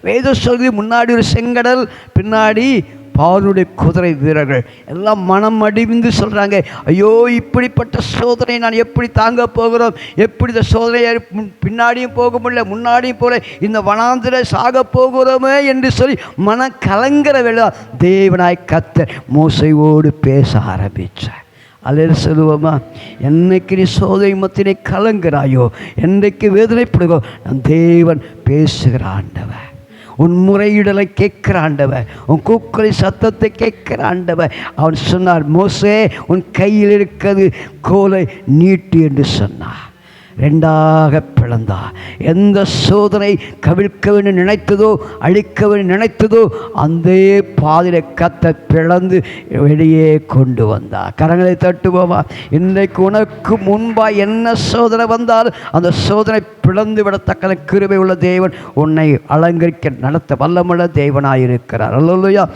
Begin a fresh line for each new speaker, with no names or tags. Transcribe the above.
வேத சொல்லி முன்னாடி ஒரு செங்கடல் பின்னாடி பாலுடைய குதிரை வீரர்கள். எல்லாம் மனம் அடிவிந்து சொல்கிறாங்க ஐயோ இப்படிப்பட்ட சோதனை நான் எப்படி தாங்க போகிறோம்? எப்படி இந்த சோதனையை பின்னாடியும் போக முடியல முன்னாடியும் போல இந்த வனாந்திர சாக போகிறோமே? என்று சொல்லி மன கலங்கிற வேலை தேவனாய் கத்தர் மோசையோடு பேச ஆரம்பித்தார் அல்லது சொல்லுவோமா என்னைக்கு நீ சோதனை மத்தினை கலங்குறாயோ? என்னைக்கு வேதனைப்படுகோ நான் தேவன் பேசுகிற ஆண்டவன் உன் முறையிடலை கேட்கிற ஆண்டவர் உன் கூக்குறை சத்தத்தை கேட்கிற ஆண்டவர். அவன் சொன்னார் மோசே உன் கையில் இருக்கிறது கோலை நீட்டு என்று சொன்னார். ரெண்டாக பிளந்தா. எந்த சோதனை கவிழ்க்க நினைத்ததோ அழிக்க நினைத்ததோ அந்த பாதிரை கத்த பிளந்து வெளியே கொண்டு வந்தா. கரங்களை தட்டுவோமா இன்றைக்கு உனக்கு முன்பாக என்ன சோதனை வந்தாலும் அந்த சோதனை பிளந்து விடத்தக்க கிருபை உள்ள தேவன் உன்னை அலங்கரிக்க நடத்த வல்லமுள்ள தேவனாயிருக்கிறார். அல்லையா